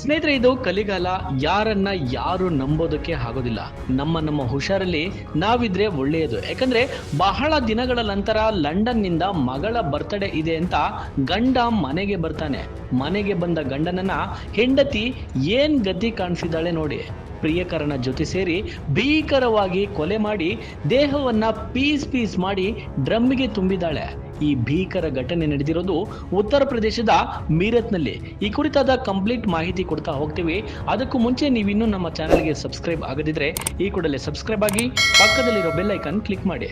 ಸ್ನೇಹಿತರೆ, ಇದು ಕಲಿಗಾಲ. ಯಾರನ್ನ ಯಾರು ನಂಬೋದಕ್ಕೆ ಆಗೋದಿಲ್ಲ. ನಮ್ಮ ನಮ್ಮ ಹುಷಾರಲ್ಲಿ ನಾವಿದ್ರೆ ಒಳ್ಳೆಯದು. ಯಾಕಂದ್ರೆ, ಬಹಳ ದಿನಗಳ ನಂತರ ಲಂಡನ್ನಿಂದ ಮಗಳ ಬರ್ತಡೇ ಇದೆ ಅಂತ ಗಂಡ ಮನೆಗೆ ಬರ್ತಾನೆ. ಮನೆಗೆ ಬಂದ ಗಂಡನನ್ನ ಹೆಂಡತಿ ಏನ್ ಗತಿ ಕಾಣಿಸಿದಾಳೆ ನೋಡಿ. ಪ್ರಿಯಕರನ ಜೊತೆ ಸೇರಿ ಭೀಕರವಾಗಿ ಕೊಲೆ ಮಾಡಿ ದೇಹವನ್ನ ಪೀಸ್ ಪೀಸ್ ಮಾಡಿ ಡ್ರಮ್ಗೆ ತುಂಬಿದಾಳೆ ಈ ಭೀಕರ ಘಟನೆ ನಡೆದಿರೋದು ಉತ್ತರ ಪ್ರದೇಶದ ಮೀರತ್ನಲ್ಲಿ. ಈ ಕುರಿತಾದ ಕಂಪ್ಲೀಟ್ ಮಾಹಿತಿ ಕೊಡ್ತಾ ಹೋಗ್ತೀವಿ. ಅದಕ್ಕೂ ಮುಂಚೆ ನೀವಿನ್ನೂ ನಮ್ಮ ಚಾನಲ್ಗೆ ಸಬ್ಸ್ಕ್ರೈಬ್ ಆಗದಿದ್ರೆ ಈ ಕೂಡಲೇ ಸಬ್ಸ್ಕ್ರೈಬ್ ಆಗಿ ಪಕ್ಕದಲ್ಲಿರೋ ಬೆಲ್ ಐಕನ್ ಕ್ಲಿಕ್ ಮಾಡಿ.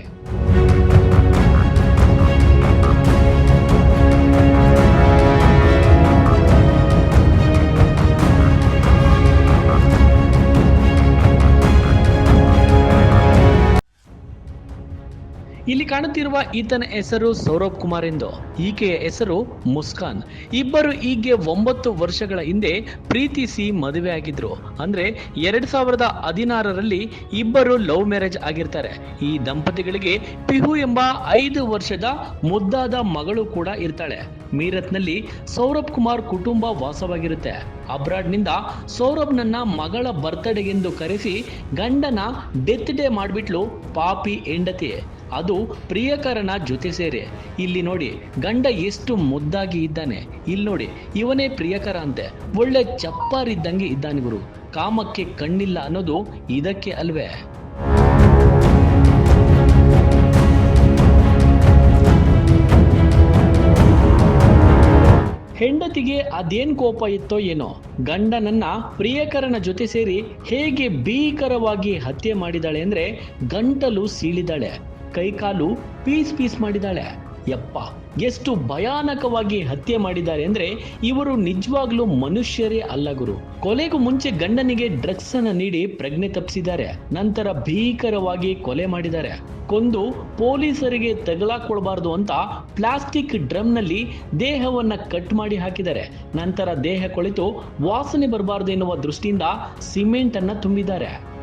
ಇಲ್ಲಿ ಕಾಣುತ್ತಿರುವ ಈತನ ಹೆಸರು ಸೌರಭ್ ಕುಮಾರ್ ಎಂದು. ಈಕೆಯ ಹೆಸರು ಮುಸ್ಕಾನ್. ಇಬ್ಬರು ಈಗ್ಗೆ ಒಂಬತ್ತು ವರ್ಷಗಳ ಹಿಂದೆ ಪ್ರೀತಿಸಿ ಮದುವೆ ಆಗಿದ್ರು. ಅಂದ್ರೆ ಎರಡ್ ಸಾವಿರದ ಹದಿನಾರರಲ್ಲಿ ಇಬ್ಬರು ಲವ್ ಮ್ಯಾರೇಜ್ ಆಗಿರ್ತಾರೆ. ಈ ದಂಪತಿಗಳಿಗೆ ಪಿಹು ಎಂಬ ಐದು ವರ್ಷದ ಮುದ್ದಾದ ಮಗಳು ಕೂಡ ಇರ್ತಾಳೆ. ಮೀರತ್ನಲ್ಲಿ ಸೌರಭ್ ಕುಮಾರ್ ಕುಟುಂಬ ವಾಸವಾಗಿರುತ್ತೆ. ಅಬ್ರಾಡ್ನಿಂದ ಸೌರಭ್ನನ್ನ ಮಗಳ ಬರ್ತಡೆಗೆಂದು ಕರೆಸಿ ಗಂಡನ ಡೆತ್ ಡೇ ಮಾಡಿಬಿಟ್ಲು ಪಾಪಿ ಹೆಂಡತಿ. ಅದು ಪ್ರಿಯಕರನ ಜೊತೆ ಸೇರಿ. ಇಲ್ಲಿ ನೋಡಿ, ಗಂಡ ಎಷ್ಟು ಮುದ್ದಾಗಿ ಇದ್ದಾನೆ. ಇಲ್ಲಿ ನೋಡಿ, ಇವನೇ ಪ್ರಿಯಕರ ಅಂತೆ. ಒಳ್ಳೆ ಚಪ್ಪಾರಿದ್ದಂಗೆ ಇದ್ದಾನೆ ಗುರು. ಕಾಮಕ್ಕೆ ಕಣ್ಣಿಲ್ಲ ಅನ್ನೋದು ಇದಕ್ಕೆ ಅಲ್ವೇ. ಹೆಂಡತಿಗೆ ಅದೇನ್ ಕೋಪ ಇತ್ತೋ ಏನೋ. ಗಂಡನನ್ನ ಪ್ರಿಯಕರನ ಜೊತೆ ಸೇರಿ ಹೇಗೆ ಭೀಕರವಾಗಿ ಹತ್ಯೆ ಮಾಡಿದಾಳೆ ಅಂದ್ರೆ ಗಂಟಲು ಸೀಳಿದಾಳೆ. ಕೈಕಾಲು ಪೀಸ್ ಪೀಸ್ ಮಾಡಿದಾಳೆ ಯಪ್ಪ, ಎಷ್ಟು ಭಯಾನಕವಾಗಿ ಹತ್ಯೆ ಮಾಡಿದ್ದಾರೆ ಅಂದ್ರೆ ಇವರು ನಿಜವಾಗ್ಲೂ ಮನುಷ್ಯರೇ ಅಲ್ಲ ಗುರು. ಕೊಲೆಗೂ ಮುಂಚೆ ಗಂಡನಿಗೆ ಡ್ರಗ್ಸ್ ಅನ್ನ ನೀಡಿ ಪ್ರಜ್ಞೆ ತಪ್ಪಿಸಿದ್ದಾರೆ. ನಂತರ ಭೀಕರವಾಗಿ ಕೊಲೆ ಮಾಡಿದ್ದಾರೆ. ಕೊಂದು ಪೊಲೀಸರಿಗೆ ತಗಲಾಕೊಳ್ಬಾರ್ದು ಅಂತ ಪ್ಲಾಸ್ಟಿಕ್ ಡ್ರಮ್ನಲ್ಲಿ ದೇಹವನ್ನ ಕಟ್ ಮಾಡಿ ಹಾಕಿದ್ದಾರೆ. ನಂತರ ದೇಹ ಕೊಳಿತು ವಾಸನೆ ಬರಬಾರ್ದು ಎನ್ನುವ ದೃಷ್ಟಿಯಿಂದ ಸಿಮೆಂಟ್ ಅನ್ನ ತುಂಬಿದ್ದಾರೆ.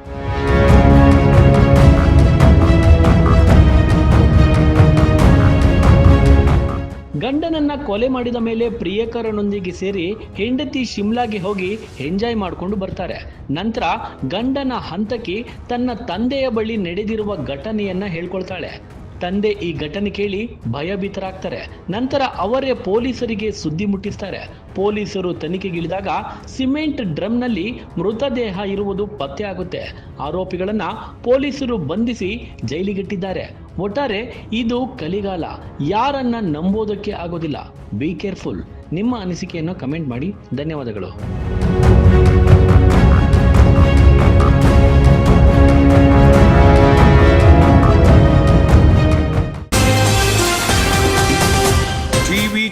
ಗಂಡನನ್ನ ಕೊಲೆ ಮಾಡಿದ ಮೇಲೆ ಪ್ರಿಯಕರನೊಂದಿಗೆ ಸೇರಿ ಹೆಂಡತಿ ಶಿಮ್ಲಾಗೆ ಹೋಗಿ ಎಂಜಾಯ್ ಮಾಡಿಕೊಂಡು ಬರ್ತಾರೆ. ನಂತರ ಗಂಡನ ಹಂತಕಿ ತನ್ನ ತಂದೆಯ ಬಳಿ ನಡೆದಿರುವ ಘಟನೆಯನ್ನ ಹೇಳ್ಕೊಳ್ತಾಳೆ. ತಂದೆ ಈ ಘಟನೆ ಕೇಳಿ ಭಯಭೀತರಾಗ್ತಾರೆ. ನಂತರ ಅವರೇ ಪೊಲೀಸರಿಗೆ ಸುದ್ದಿ ಮುಟ್ಟಿಸ್ತಾರೆ. ಪೊಲೀಸರು ತನಿಖೆಗಿಳಿದಾಗ ಸಿಮೆಂಟ್ ಡ್ರಮ್ನಲ್ಲಿ ಮೃತದೇಹ ಇರುವುದು ಪತ್ತೆ ಆಗುತ್ತೆ. ಆರೋಪಿಗಳನ್ನ ಪೊಲೀಸರು ಬಂಧಿಸಿ ಜೈಲಿಗಿಟ್ಟಿದ್ದಾರೆ. ಒಟ್ಟಾರೆ ಇದು ಕಲಿಗಾಲ. ಯಾರನ್ನ ನಂಬೋದಕ್ಕೆ ಆಗೋದಿಲ್ಲ. ಬಿ ಕೇರ್ಫುಲ್ ನಿಮ್ಮ ಅನಿಸಿಕೆಯನ್ನು ಕಮೆಂಟ್ ಮಾಡಿ. ಧನ್ಯವಾದಗಳು.